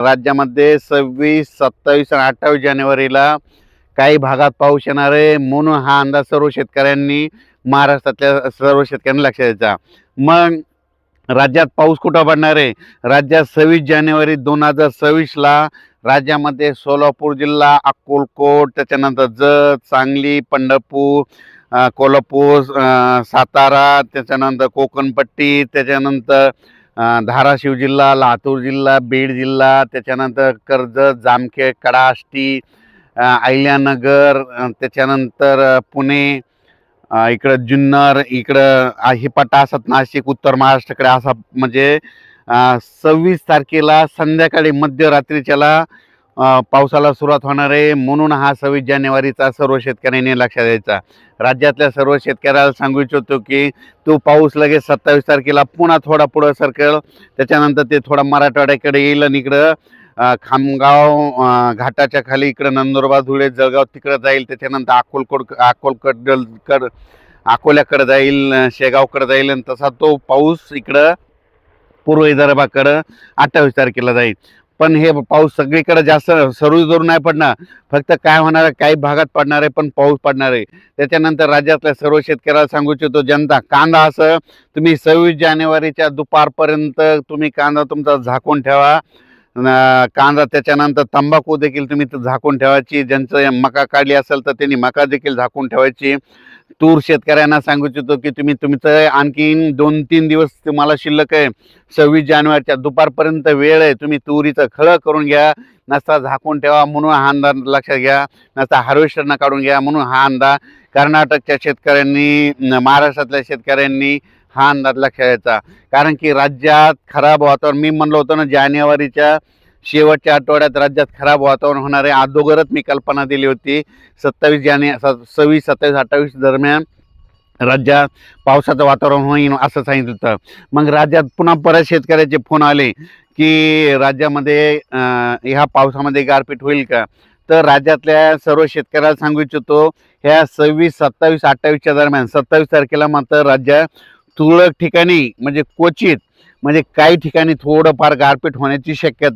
राज्यामध्ये सव्वीस सत्तावीस आणि अठ्ठावीस जानेवारीला काही भागात पाऊस येणार आहे म्हणून हा अंदाज सर्व शेतकऱ्यांनी महाराष्ट्रातल्या सर्व शेतकऱ्यांनी लक्षात द्यायचा मग राज्यात पाऊस कुठं पडणार आहे? राज्यात सव्वीस जानेवारी दोन हजार सव्वीसला राज्यामध्ये सोलापूर जिल्हा अक्कलकोट त्याच्यानंतर जत सांगली पंढरपूर कोल्हापूर सातारा त्याच्यानंतर कोकणपट्टी त्याच्यानंतर धाराशिव जिल्हा लातूर जिल्हा बीड जिल्हा त्याच्यानंतर कर्जत जामखेड कडाष्टी अहिल्यानगर त्याच्यानंतर पुणे इकडं जुन्नर इकडं हे पट्टा असत नाशिक उत्तर महाराष्ट्राकडे असा म्हणजे सव्वीस तारखेला संध्याकाळी मध्यरात्रीच्याला पावसाला सुरुवात होणार आहे. म्हणून हा सव्वीस जानेवारीचा सर्व शेतकऱ्यांनी लक्षात द्यायचा राज्यातल्या सर्व शेतकऱ्याला सांगू इच्छितो की तो पाऊस लगेच सत्तावीस तारखेला पुन्हा थोडा पुढं सरकेल. त्याच्यानंतर ते थोडा मराठवाड्याकडे येईल आणि इकडं खामगाव घाटाच्या खाली इकडं नंदुरबार धुळे जळगाव तिकडं जाईल. त्याच्यानंतर अकोलकोट अकोलकड कड अकोल्याकडे जाईल शेगावकडं शेगावकडे जाईल आणि तसा तो पाऊस इकडं पूर्व विदर्भाकडं अठ्ठावीस तारखेला जाईल. पण हे पाऊस सगळीकडे जास्त सरू जोर नाही पडणार. फक्त काय होणार आहे काही भागात पडणार आहे पण पाऊस पडणार आहे. त्याच्यानंतर राज्यातल्या सर्व शेतकऱ्याला सांगू इच्छितो जनता कांदा असं तुम्ही सव्वीस जानेवारीच्या दुपारपर्यंत तुम्ही कांदा तुमचा झाकून ठेवा. कांदा त्याच्यानंतर तंबाखू देखील तुम्ही झाकून ठेवायची. ज्यांचं मका काढली असेल तर त्यांनी मका देखील झाकून ठेवायची. तूर शेतकऱ्यांना सांगू इच्छितो की तुम्ही तुमचं आणखीन दोन तीन दिवस तुम्हाला शिल्लक आहे. सव्वीस जानेवारीच्या दुपारपर्यंत वेळ आहे. तुम्ही तुरीचं खळं करून घ्या. नसता झाकून ठेवा म्हणून हा अंदाज लक्षात घ्या. नसता हार्वेस्टरनं काढून घ्या म्हणून हा अंदाज. कर्नाटकच्या शेतकऱ्यांनी महाराष्ट्रातल्या शेतकऱ्यांनी हा अंदाजला खेळायचा. कारण की राज्यात खराब वातावरण मी म्हणलो होतो ना जानेवारीच्या शेवटच्या आठवड्यात राज्यात खराब वातावरण होणार आहे. अगोदरच मी कल्पना दिली होती सत्तावीस जाने स- सव्वीस सत्तावीस अठ्ठावीस दरम्यान राज्यात पावसाचं वातावरण होईल असं सांगितलं होतं. मग राज्यात पुन्हा परत शेतकऱ्याचे फोन आले की राज्यामध्ये ह्या पावसामध्ये गारपीट होईल का? तर राज्यातल्या सर्व शेतकऱ्याला सांगू इच्छितो ह्या सव्वीस सत्तावीस अठ्ठावीसच्या दरम्यान सत्तावीस तारखेला मात्र राज्यात तुरळक ठिकाणी म्हणजे क्वचित म्हणजे काही ठिकाणी थोडंफार गारपीट होण्याची शक्यता